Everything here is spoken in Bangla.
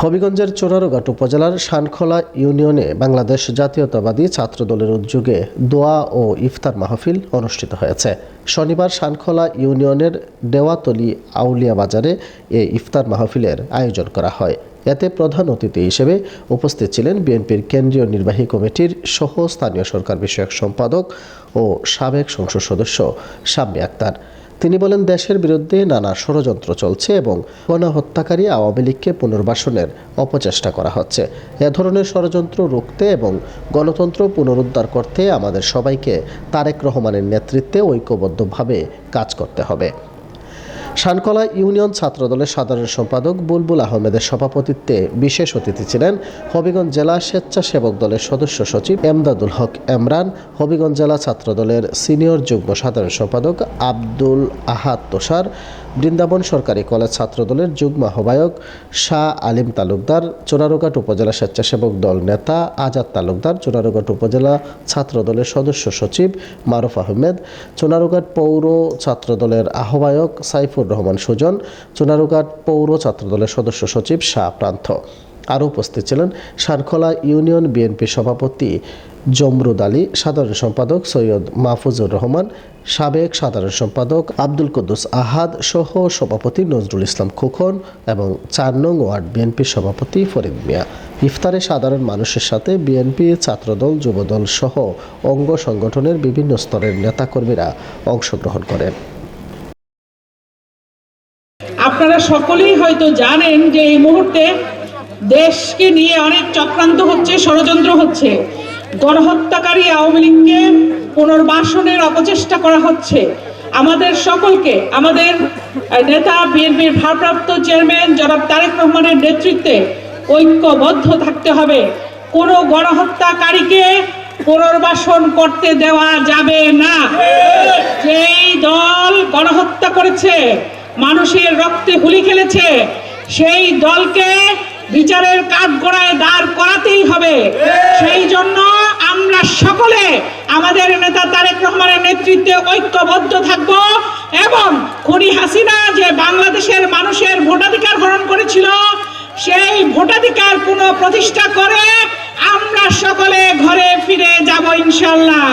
হবিগঞ্জের চোরারোঘাট উপজেলার শানখোলা ইউনিয়নে বাংলাদেশ জাতীয়তাবাদী ছাত্রদলের উদ্যোগে দোয়া ও ইফতার মাহফিল অনুষ্ঠিত হয়েছে। শনিবার শানখোলা ইউনিয়নের দেওয়াতলি আউলিয়া বাজারে এ ইফতার মাহফিলের আয়োজন করা হয়। এতে প্রধান অতিথি হিসেবে উপস্থিত ছিলেন বিএনপির কেন্দ্রীয় নির্বাহী কমিটির সহ স্থানীয় সরকার বিষয়ক সম্পাদক ও সাবেক সংসদ সদস্য শাম্মী আক্তার। তিনি বলেন, দেশের বিরুদ্ধে নানা ষড়যন্ত্র চলছে এবং গণহত্যাকারী আওয়ামী লীগকে পুনর্বাসনের অপচেষ্টা করা হচ্ছে। এ ধরনের ষড়যন্ত্র রুখতে এবং গণতন্ত্র পুনরুদ্ধার করতে আমাদের সবাইকে তারেক রহমানের নেতৃত্বে ঐক্যবদ্ধভাবে কাজ করতে হবে। শানকলা ইউনিয়ন ছাত্রদলের সাধারণ সম্পাদক বুলবুল আহমেদের সভাপতিত্বে বিশেষ অতিথি ছিলেন হবিগঞ্জ জেলা স্বেচ্ছাসেবক দলের সদস্য সচিব এমদাদুল হক এমরান, হবিগঞ্জ জেলা ছাত্রদলের সিনিয়র যুগ্ম সাধারণ সম্পাদক আব্দুল আহাদ তোষার বৃন্দাবন সরকারি কলেজ ছাত্রদলের যুগ্ম আহ্বায়ক শাহ আলিম তালুকদার, চোরারোঘাট উপজেলা স্বেচ্ছাসেবক দল নেতা আজাদ তালুকদার, চোরারোঘাট উপজেলা ছাত্রদলের সদস্য সচিব মারুফ আহমেদ চোনারুঘাট পৌর ছাত্রদলের আহ্বায়ক সাইফুর রহমান সুজন চোনারুঘাট পৌর ছাত্রদলের সদস্য সচিব শাহ প্রান্ত। আরও উপস্থিত ছিলেন শানখোলা ইউনিয়ন বিএনপি সভাপতি জমরুদ আলী, সাধারণ সম্পাদক সৈয়দ মাহফুজুর রহমান, সাবেক সাধারণ সম্পাদক আব্দুল কুদ্দুস আহাদ সহ সভাপতি নজরুল ইসলাম খোকন এবং চার নং ওয়ার্ড বিএনপি সভাপতি ফরিদ মিয়া। ইফতারে সাধারণ মানুষের সাথে বিএনপি, ছাত্রদল, যুবদল সহ অঙ্গ সংগঠনের বিভিন্ন স্তরের নেতাকর্মীরা অংশগ্রহণ করেন। আপনারা সকলেই হয়তো জানেন যে এই মুহূর্তে দেশকে নিয়ে অনেক চক্রান্ত হচ্ছে, ষড়যন্ত্র হচ্ছে। গণহত্যাকারী আওয়ামী লীগকে পুনর্বাসনের অপচেষ্টা করা হচ্ছে। আমাদের সকলকে, আমাদের নেতা বিএনপির ভারপ্রাপ্ত চেয়ারম্যান জনাব তারেক রহমানের নেতৃত্বে ঐক্যবদ্ধ থাকতে হবে। কোনো গণহত্যাকারীকে পুনর্বাসন করতে দেওয়া যাবে না। যেই দল গণহত্যা করেছে, মানুষের রক্তে হুলি খেলেছে, সেই দলকে বিচারের কাঠগড়ায় দাঁড় করাতেই হবে। সেই জন্য সকলে আমাদের নেতা তারেক রহমানের নেতৃত্বে ঐক্যবদ্ধ থাকব এবং খুনি হাসিনা যে বাংলাদেশের মানুষের ভোটাধিকার গ্রহণ করেছিল, সেই ভোটাধিকার পুনঃ প্রতিষ্ঠা করে আমরা সকলে ঘরে ফিরে যাব ইনশাল্লাহ।